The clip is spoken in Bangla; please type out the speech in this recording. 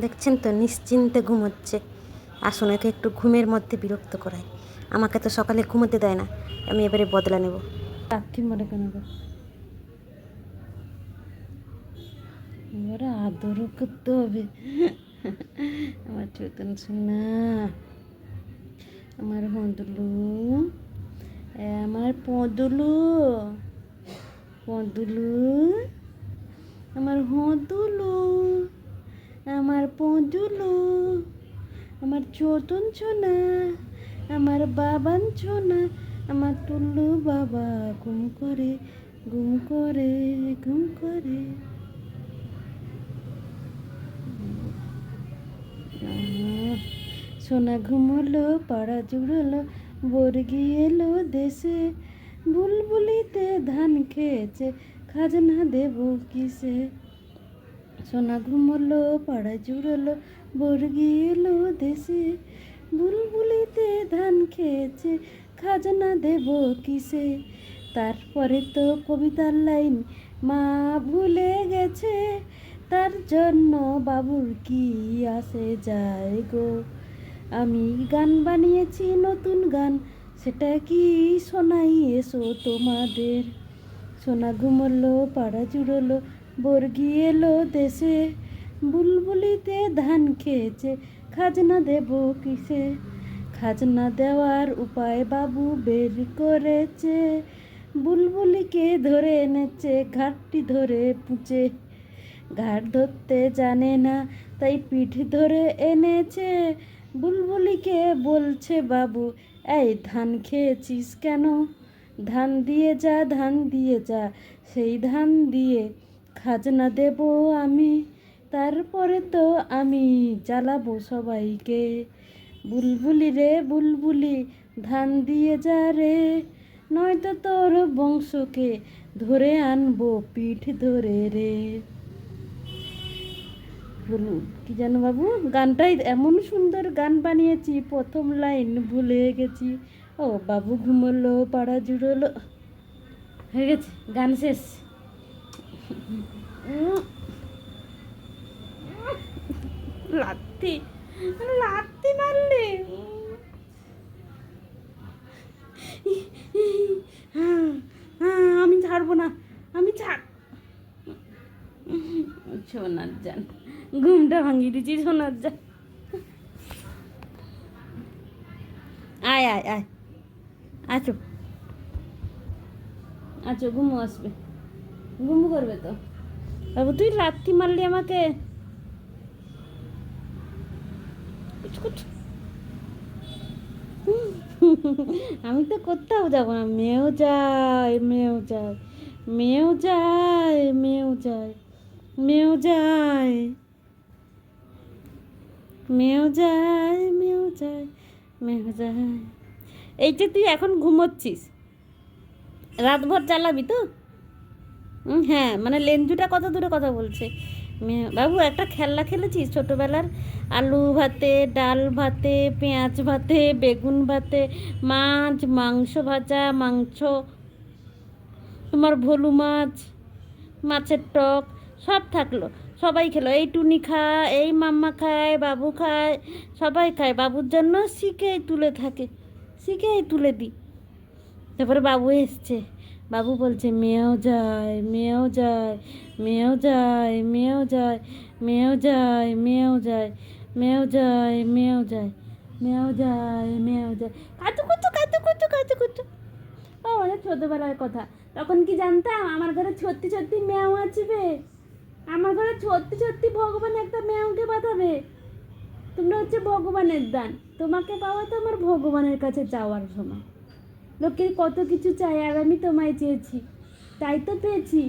দেখছেন তো, নিশ্চিন্তে ঘুমোচ্ছে। আসুন, একে একটু ঘুমের মধ্যে বিরক্ত করায় আমাকে তো সকালে ঘুমোতে দেয় না। আমি এবারে বদলা নেব। রাখি মনে কেন? এবারে? আদরও করতে হবে। আমার চৈতন সোনা আমার হন্দলু আমার পদলু পদলু, আমার হদুলু আমার পদুলু, আমার চোতন ছোনা, আমার বাবান ছোনা, আমার টুল্লু বাবা ঘুম করে ঘুম করে ঘুম করে। সোনা ঘুমলো, পাড়া জুড়লো, বর্গি এলো দেশে, বুলবুলিতে ধান খেয়েছে, খাজনা দেব কিসে? সোনা ঘুমলো পাড়া জুড়লো বর্গি এলো দেশে। বুলবুলিতে ধান খেয়েছে, খাজনা দেব কিসে? তারপরে তো কবিতার লাইন, মা ভুলে গেছে, তার জন্য বাবুর কি আসে যায় গো? আমি গান বানিয়েছি, নতুন গান, সেটা কি শোনাই এসো তোমাদের? সোনা ঘুমলো পাড়া জুড়লো বর্গি এলো দেশে, বুলবুলিতে ধান খেয়েছে, খাজনা দেব কিসে? খাজনা দেওয়ার উপায় বাবু বের করেছে, বুলবুলিকে ধরে এনেছে, ঘাটটি ধরে পুঁচে। ঘাট ধরতে জানে না, তাই পিঠ ধরে এনেছে, বুলবুলিকে বলছে বাবু, এই ধান খেয়েছিস কেন? ধান দিয়ে যা, ধান দিয়ে যা, সেই ধান দিয়ে খাজনা দেব আমি, তারপরে তো আমি জ্বালাবো সবাইকে। বুলবুলি রে বুলবুলি, ধান দিয়ে যা রে। নয়তো তোর বংশকে ধরে আনব পিঠ ধরে রে। কি জানো বাবু? গানটাই এমন সুন্দর গান বানিয়েছি, প্রথম লাইন ভুলে গেছি। ও বাবু ঘুমোলো, পাড়া জুড়োলো। হয়ে গেছে, গান শেষ। লাত্তি লাত্তি মারলে? আমি ছাড়বো না, আমি ছাড়। সোনার যান ঘুমটা ভাঙিয়ে দিচ্ছি সোনার যান আয় আয় আয়। আছো। আছো, ঘুমো আসবে। ঘুমু করবে তো। বাবু, তুই রাত্রি মারলি আমাকে। আমি তো কোথাও যাব না। মেয়েও যায় মেয়েও যায় মেয়েও যায় মেয়েও যায় মেয়েও যায় মেয়েও যায় মেয়েও যায় মেয়েও যায়। এই যে তুই এখন ঘুমোচ্ছিস, রাতভর চালাবি তো? হ্যাঁ মানে লেঞ্জুটা কত দূরে কথা বলছে? বাবু, একটা খেলনা খেলেছিস ছোটোবেলার? আলু ভাতে, ডাল ভাতে, পেঁয়াজ ভাতে, বেগুন ভাতে, মাছ, মাংস ভাজা, মাংস, তোমার ভোলু মাছ, মাছের টক, সব থাকল। সবাই খেলো। এই টুনি খায়, এই মাম্মা খায়, বাবু খায়, সবাই খায়। বাবুর জন্য শিখেই তুলে থাকে, শিখেই তুলে দিই। তারপরে বাবু এসছে। বাবু বলছে, মেয়েও যায় মেয়েও যায় মেয়েও যায় মেয়েও যায় মেয়েও যায় মেয়েও যায় মেয়েও যায় মেয়েও যায় মেয়েও যায় মেয়েও যায়। কাতু কুতু কাতু কুতু কাতু কুতু। ও, অনেক ছোটোবেলার কথা। তখন কি জানতাম, আমার ঘরে সত্যি সত্যি মেয়াও আসবে? আমার ঘরে সত্যি সত্যি ভগবান একটা মেয়াওকে পাঠাবে। তোমরা হচ্ছে ভগবানের দান। তোমাকে পাওয়া তো আমার ভগবানের কাছে যাওয়ার সময়। লোকে কত কিছু চাই আর আমি তোমায় চেয়েছি। তাই তো পেয়েছি।